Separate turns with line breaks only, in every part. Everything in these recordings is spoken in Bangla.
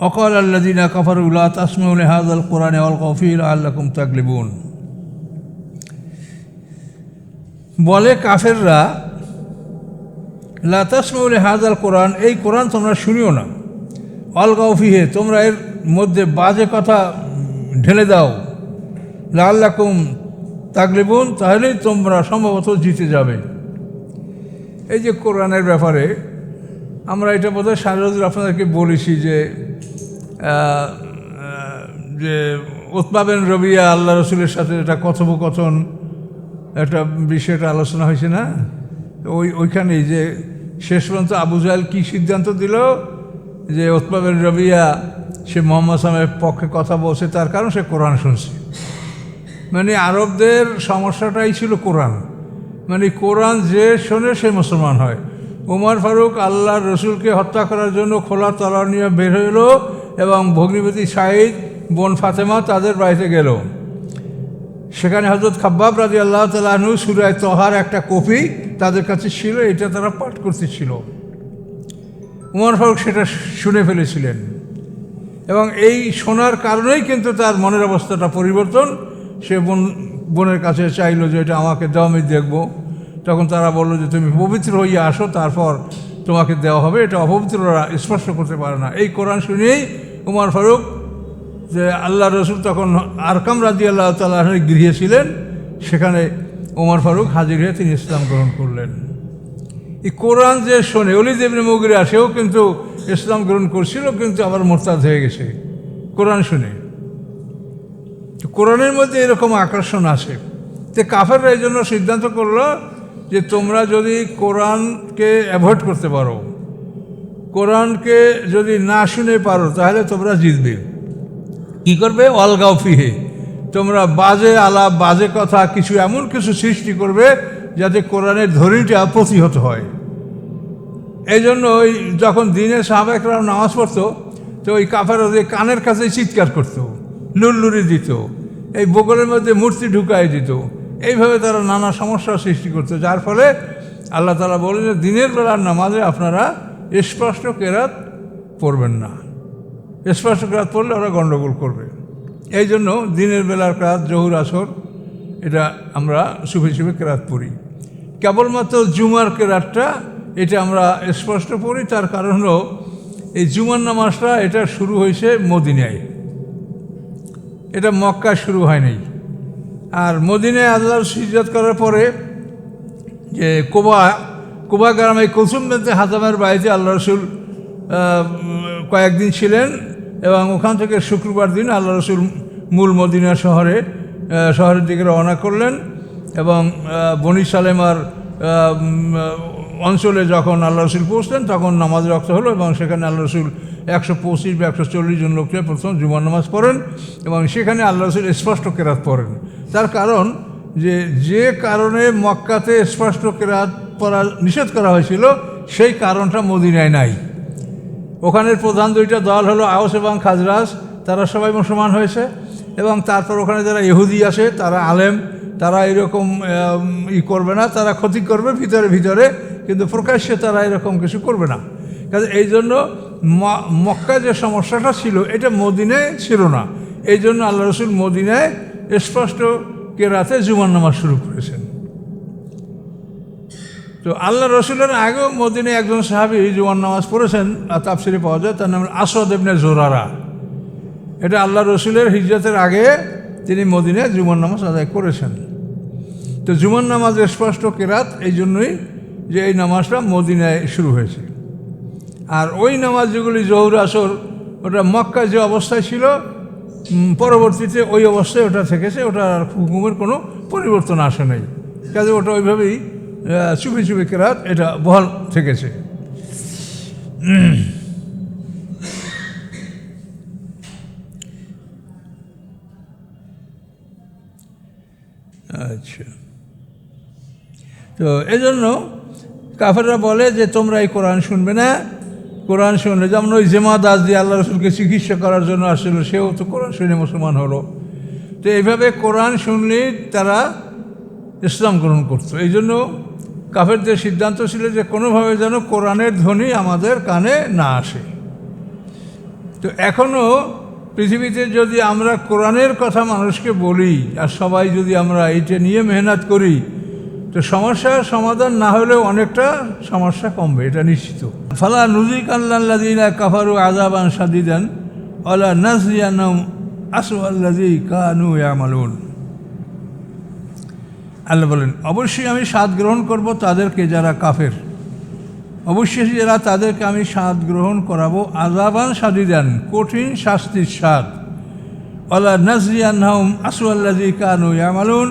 অকল আল্লাদিনা কফর উল্লা তাসমাউল হাজ আল কোরআন আল কফির আল্লাকুম তাকলিবুন বলে কাফেররা লাতাসমাউল হাজ আল কোরআন এই কোরআন তোমরা শুনিও না। অল গৌফিহে তোমরা এর মধ্যে বাজে কথা ঢেলে দাও। লাল্লাকুম তাকলিবুন তাহলেই তোমরা সম্ভবত জিতে যাবে। এই যে কোরআনের ব্যাপারে আমরা এটা বোধহয় সারদুল আপনাদেরকে বলেছি যে যে উৎপাবেন রবিয়া আল্লাহ রসুলের সাথে একটা কথোপকথন, একটা বিষয়টা আলোচনা হয়েছে না? ওই, ওইখানেই যে শেষ পর্যন্ত আবু জাহেল কী সিদ্ধান্ত দিল যে উৎপাবেন রবিয়া সে মোহাম্মদ সালামের পক্ষে কথা বলছে, তার কারণ সে কোরআন শুনছে। মানে আরবদের সমস্যাটাই ছিল কোরআন। মানে কোরআন যে শোনে সে মুসলমান হয়। উমর ফারুক আল্লাহ রসুলকে হত্যা করার জন্য খোলা তলার নিয়ে বের হইল এবং ভগ্নিপতি শাহিদ বোন ফাতেমা তাদের বাড়িতে গেল। সেখানে হজরত খাব্বাব রাজি আল্লাহ তালু সুরায় তহার একটা কপি তাদের কাছে ছিল, এটা তারা পাঠ করতেছিল। উমর ফারুক সেটা শুনে ফেলেছিলেন। এবং এই শোনার কারণেই কিন্তু তার মনের অবস্থাটা পরিবর্তন। সে বোন, বোনের কাছে চাইলো যে এটা আমাকে দাও, আমি দেখব। তখন তারা বলল যে, তুমি পবিত্র হইয়া আসো, তারপর তোমাকে দেওয়া হবে। এটা অপবিত্ররা স্পর্শ করতে পারে না। এই কোরআন শুনেই উমর ফারুক যে, আল্লাহ রসুল তখন আরকাম রাজি আল্লাহ তাল্লাহ গৃহে ছিলেন। সেখানে ওমর ফারুক হাজির হয়ে তিনি ইসলাম গ্রহণ করলেন। এই কোরআন যে শোনে অলিদ ইবনে মুগিরা সেও কিন্তু ইসলাম গ্রহণ করছিল, কিন্তু আবার মোরতাদ হয়ে গেছে। কোরআন শুনে। কোরআনের মধ্যে এরকম আকর্ষণ আছে। তো কাফেররা এই জন্য সিদ্ধান্ত করল যে তোমরা যদি কোরআনকে অ্যাভয়েড করতে পারো, কোরআনকে যদি না শুনে পারো, তাহলে তোমরা জিতবে। কি করবে? অলগাও ফিহে তোমরা বাজে আলাপ, বাজে কথা, কিছু এমন কিছু সৃষ্টি করবে যাতে কোরআনের ধরিটা প্রতিহত হয়। এই জন্য ওই যখন দিনের সাহাবাহিকরাও নামাজ পড়তো, তো ওই কাফের ওদের কানের কাছে চিৎকার করতো, লুল্লুরি দিত, এই বগলের মধ্যে মূর্তি ঢুকাই দিত। এইভাবে তারা নানা সমস্যার সৃষ্টি করতো যার ফলে আল্লাহ তালা বলে যে দিনের বেলার নামাজে আপনারা স্পষ্ট কেরাত পড়বেন না। স্পষ্ট কেরাত পড়লে ওরা গণ্ডগোল করবে। এই জন্য দিনের বেলার কেরাত জহুর আসর, এটা আমরা শুভে শুভে কেরাত পড়ি। কেবলমাত্র জুমার কেরাতটা এটা আমরা স্পষ্ট পড়ি, তার কারণ হলো এই জুমার নামাজটা এটা শুরু হয়েছে মদিনায়। এটা মক্কায় শুরু হয়নি আর মদিনায় আল্লাহর সিজত করার পরে যে কোবা কোবা গ্রামে কুসুম বেঁধে হাজামের বাড়িতে আল্লাহ রসুল কয়েকদিন ছিলেন এবং ওখান থেকে শুক্রবার দিন আল্লাহ রসুল মূল মদিনা শহরে শহরের দিকে রওনা করলেন এবং বনি সালেমার অঞ্চলে যখন আল্লাহ রসুল পৌঁছলেন তখন নামাজ রক্ত হলো এবং সেখানে আল্লাহ রসুল একশো পঁচিশ বা একশো চল্লিশ জন লোককে প্রথম জুমার নামাজ পড়েন এবং সেখানে আল্লাহ রসুল স্পষ্ট কেরাত পড়েন। তার কারণ যে যে কারণে মক্কাতে স্পষ্ট কেরাত পড়া নিষেধ করা হয়েছিল, সেই কারণটা মদিনায় নাই। ওখানের প্রধান দুইটা দল হলো আওস এবং খাজরাজ, তারা সবাই মুসলমান হয়েছে এবং তারপর ওখানে যারা ইহুদি আসে তারা আলেম, তারা এরকম ই করবে না, তারা ক্ষতি করবে ভিতরে ভিতরে, কিন্তু প্রকাশ্যে তারা এরকম কিছু করবে না। কাজে এই জন্য মক্কা যে সমস্যাটা ছিল, এটা মদিনায় ছিল না। এই জন্য আল্লাহ রসুল মদিনায় স্পষ্ট কেরাতে জুমান নামাজ শুরু করেছেন। তো আল্লাহ রসুলের আগেও মদিনে একজন সাহাবি জুমান নামাজ পড়েছেন, আর তাফসিরে পাওয়া যায়, তার নাম আসদ এমনি জোরারা। এটা আল্লাহ রসুলের হিজরতের আগে তিনি মদিনে জুমান নামাজ আদায় করেছেন। তো জুমান নামাজ স্পষ্ট কেরাত এই জন্যই যে এই নামাজটা মদিনায় শুরু হয়েছে। আর ওই নামাজ যেগুলি জহুর আসর, ওটা মক্কা যে অবস্থায় ছিল পরবর্তীতে ওই অবস্থায় ওটা থেকেছে, ওটা আর হুকুমের কোনো পরিবর্তন আসে নাই। কাজে ওটা ওইভাবেই চুপি চুপি কেরাত, এটা বহাল থেকেছে। আচ্ছা। তো এজন্য কাফেররা বলে যে, তোমরা এই কোরআন শুনবে না কোরআন শুনলে, যেমন ওই জেমা দাস দিয়ে আল্লাহ রসুলকে চিকিৎসা করার জন্য আসছিল, সেও তো কোরআন শুনে মুসলমান হলো। তো এইভাবে কোরআন শুনলেই তারা ইসলাম গ্রহণ করতো। এই জন্য কাফেরদের সিদ্ধান্ত ছিল যে কোনোভাবে যেন কোরআনের ধ্বনি আমাদের কানে না আসে। তো এখনও পৃথিবীতে যদি আমরা কোরআনের কথা মানুষকে বলি, আর সবাই যদি আমরা এইটা নিয়ে মেহনত করি তো সমস্যার সমাধান না হলেও অনেকটা সমস্যা কমবে, এটা নিশ্চিত। ফালা নুজিক আল্লাদিনা কাফারু আজাবান সাদিদান আলা নাজিয়ানাম আসু আল্লাদি কানু ইয়ামালুন। আল্লাহ বলেন, অবশ্যই আমি স্বাদ গ্রহণ করব তাদেরকে যারা কাফের। অবশ্যই যারা তাদেরকে আমি স্বাদ গ্রহণ করাবো আজাবান সাদিদান কঠিন শাস্তির স্বাদ। আল্লাহ নাজরিয়ানহম আসু আল্লাদি কানু ইয়ামালুন।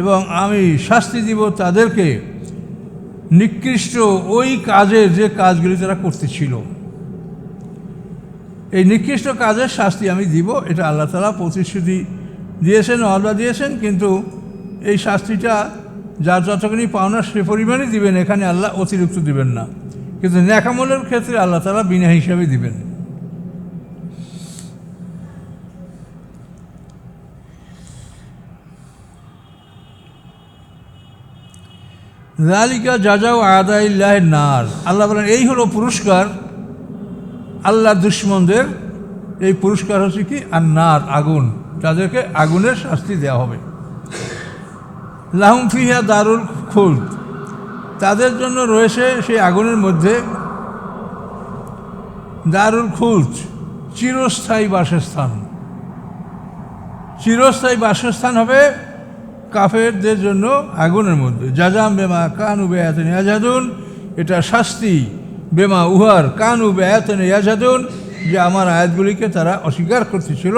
এবং আমি শাস্তি দিব তাদেরকে। নিকৃষ্ট ওই কাজের যে কাজগুলি তারা করতেছিল। এই নিকৃষ্ট কাজের শাস্তি আমি দিব, এটা আল্লাহ তালা প্রতিশ্রুতি দিয়েছেন আল্লাহ দিয়েছেন, কিন্তু এই শাস্তিটা যার যতখানি পাওনা সে পরিমাণই দিবেন, এখানে আল্লাহ অতিরিক্ত দিবেন না। কিন্তু ন্যাকামলের ক্ষেত্রে আল্লাহ তালা বিনা হিসাবে দিবেন। জালিকা যাজাও আদাইল্লাহ নার আল্লাহ বলেন, এই হলো পুরস্কার আল্লাহ দুশ্মনদের। এই পুরস্কার হচ্ছে কি? আর নার আগুন। তাদেরকে আগুনের শাস্তি দেওয়া হবে। লাহুম ফিহা দারুল খুল তাদের জন্য রয়েছে সেই আগুনের মধ্যে দারুল খুলজ চিরস্থায়ী বাসস্থান। চিরস্থায়ী বাসস্থান হবে কাফেরদের জন্য আগুনের মধ্যে। যাজাম বেমা কানু বেয়াতেন ইয়াজাদুন, এটা শাস্তি বেমা উহার কানু বেয়াতেন ইয়াজাদুন, যে আমার আয়াতগুলিকে তারা অস্বীকার করতেছিল।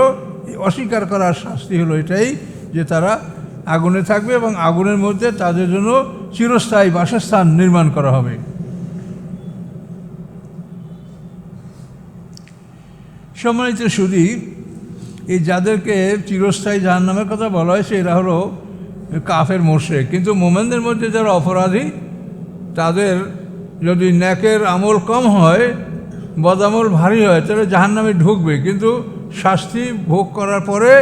অস্বীকার করার শাস্তি হলো এটাই যে তারা আগুনে থাকবে এবং আগুনের মধ্যে তাদের জন্য চিরস্থায়ী বাসস্থান নির্মাণ করা হবে। সম্মানিত সুদী এই যাদেরকে চিরস্থায়ী জাহান্নামের কথা বলা হয়েছে, এরা হলো কাফের মোর্শে কিন্তু মোমেনদের মধ্যে যারা অপরাধী, তাদের যদি ন্যাকের আমল কম হয়, বদামল ভারী হয় তাহলে জাহান্নামে ঢুকবে। কিন্তু শাস্তি ভোগ করার পরে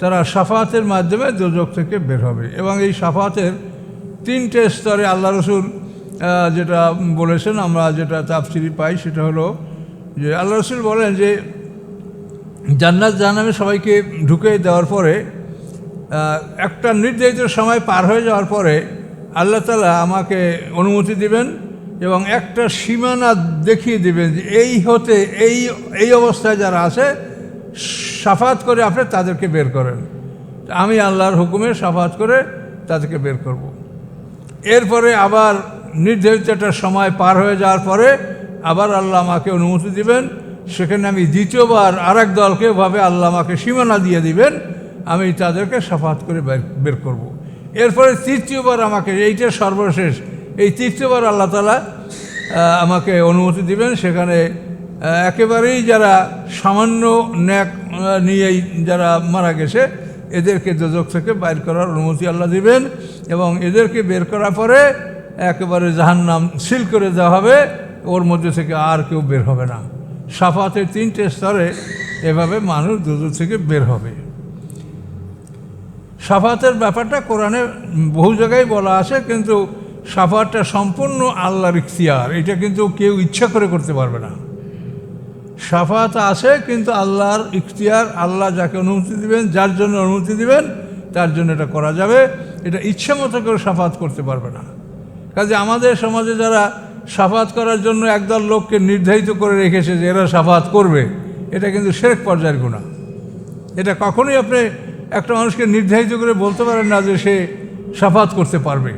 তারা সাফাতের মাধ্যমে দোজক থেকে বের হবে। এবং এই সাফাতের তিনটে স্তরে আল্লাহ রসুল যেটা বলেছেন, আমরা যেটা তাপসিরি পাই, সেটা হলো যে আল্লাহ রসুল বলেন যে, জান্নাত জাহান্নামে সবাইকে ঢুকে দেওয়ার পরে একটা নির্ধারিত সময় পার হয়ে যাওয়ার পরে আল্লাহ তালা আমাকে অনুমতি দিবেন এবং একটা সীমানা দেখিয়ে দিবেন যে এই হতে, এই এই অবস্থায় যারা আছে, সাফাত করে আপনি তাদেরকে বের করেন। আমি আল্লাহর হুকুমে সাফাত করে তাদেরকে বের করব। এরপরে আবার নির্ধারিত একটা সময় পার হয়ে যাওয়ার পরে আবার আল্লাহ আমাকে অনুমতি দিবেন। সেখানে আমি দ্বিতীয়বার আর এক দলকে ভাবে আল্লাহ আমাকে সীমানা দিয়ে দিবেন। আমি তাদেরকে সাফাত করে বের করব। এরপরে তৃতীয়বার আমাকে, এইটা সর্বশেষ, এই তৃতীয়বার আল্লাহ তালা আমাকে অনুমতি দিবেন। সেখানে একেবারেই যারা সামান্য ন্যাক নিয়েই যারা মারা গেছে, এদেরকে দোজক থেকে বাইর করার অনুমতি আল্লাহ দিবেন এবং এদেরকে বের করার পরে একেবারে জাহান্নাম সিল করে দেওয়া হবে। ওর মধ্যে থেকে আর কেউ বের হবে না। সাফাতের তিনটে স্তরে এভাবে মানুষ দোজক থেকে বের হবে। সাফাতের ব্যাপারটা কোরআনে বহু জায়গায় বলা আছে, কিন্তু সাফাতটা সম্পূর্ণ আল্লাহর ইখতিয়ার। এটা কিন্তু কেউ ইচ্ছা করে করতে পারবে না। সাফাত আছে, কিন্তু আল্লাহর ইখতিয়ার, আল্লাহ যাকে অনুমতি দিবেন, যার জন্য অনুমতি দিবেন, তার জন্য এটা করা যাবে। এটা ইচ্ছা মতো করে সাফাত করতে পারবে না। কাজে আমাদের সমাজে যারা সাফাত করার জন্য একদল লোককে নির্ধারিত করে রেখেছে যে এরা সাফাত করবে, এটা কিন্তু শেরেক পর্যায়ের গুণা এটা কখনোই আপনি একটা মানুষকে নির্ধারিত করে বলতে পারেন না যে সে সাফাত করতে পারবে।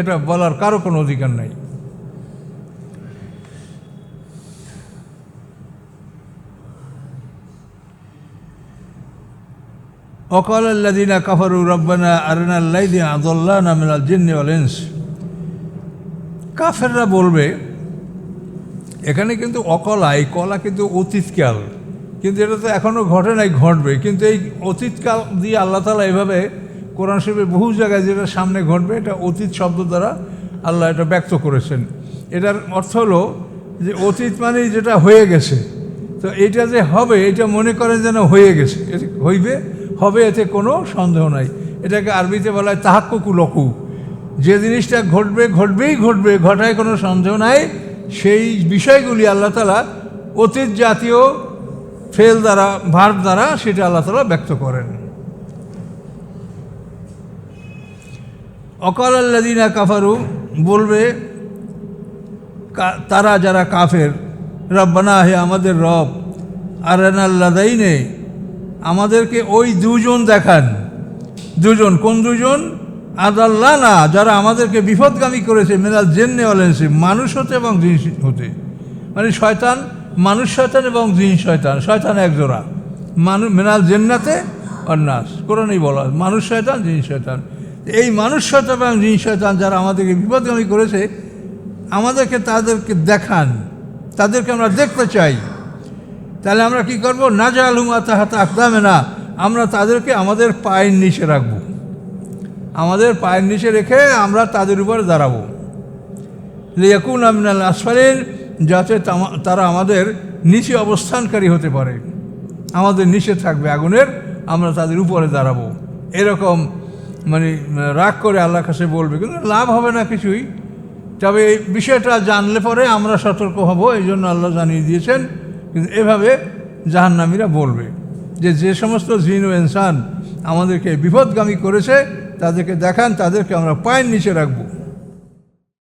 এটা বলার কারও কোনো অধিকার নাই। অকাল আল্লাদিনা কাফারু রব্বানা আরেনা আল্লাইদিন আদল্লাহ নামিনাল জিন্নি ওয়ালেন্স কাফেররা বলবে, এখানে কিন্তু অকলা এই কলা কিন্তু অতীতকাল কিন্তু এটা তো এখনও ঘটে নাই, ঘটবে। কিন্তু এই অতীতকাল দিয়ে আল্লাহ তালা এভাবে কোরআন শরীফে বহু জায়গায় যেটা সামনে ঘটবে, এটা অতীত শব্দ দ্বারা আল্লাহ এটা ব্যক্ত করেছেন। এটার অর্থ হলো যে অতীত মানেই যেটা হয়ে গেছে। তো এটা যে হবে, এটা মনে করেন যেন হয়ে গেছে। হইবে, হবে এতে কোনো সন্দেহ নাই। এটাকে আরবিতে বলা হয় তাহাক্কুকু লকু। যে জিনিসটা ঘটবে, ঘটবেই ঘটবে, ঘটায় কোনো সন্দেহ নাই। সেই বিষয়গুলি আল্লাহ তালা অতীত জাতীয় ফেল দ্বারা, ভার্ব দ্বারা সেটা আল্লাহ তালা ব্যক্ত করেন। অকাল আল্লাদিনা কাফারু, বলবে তারা যারা কাফের, রব্বানা হে আমাদের রব আর আল্লাদাইনে আমাদেরকে ওই দুজন দেখান। দুজন, কোন দুজন? আদাল্লা না যারা আমাদেরকে বিপদগামী করেছে, মেনাল জেন্নে সে মানুষ হতে এবং জিন হতে। মানে শয়তান মানুষ শয়তান এবং জিন শয়তান। শয়তান এক জোড়া। মানুষ মেনাল জেন্নাতে অন্যাস। কোরআনই বলা মানুষ শয়তান, জিন শয়তান। এই মানুষ শয়তান এবং জিন শয়তান যারা আমাদেরকে বিপদগামী করেছে, আমাদেরকে তাদেরকে দেখান। তাদেরকে আমরা দেখতে চাই। তাহলে আমরা কি করব? না যা জালুমা তাহাতে আকদামে না আমরা তাদেরকে আমাদের পায়ের নিচে রাখব। আমাদের পায়ের নিচে রেখে আমরা তাদের উপরে দাঁড়াবো। লিয়াকুন আমিনাল আসফালিন। যাতে তারা আমাদের নিচে অবস্থানকারী হতে পারে। আমাদের নিচে থাকবে আগুনের, আমরা তাদের উপরে দাঁড়াবো। এরকম মানে রাগ করে আল্লাহর কাছে বলবে, কিন্তু লাভ হবে না কিছুই। তবে এই বিষয়টা জানলে পরে আমরা সতর্ক হব, এই জন্য আল্লাহ জানিয়ে দিয়েছেন। কিন্তু এভাবে জাহান্নামীরা বলবে যে যে সমস্ত জিন ও ইনসান আমাদেরকে বিপদগামী করেছে, তাদেরকে দেখান, তাদেরকে আমরা পায়ের নিচে রাখব।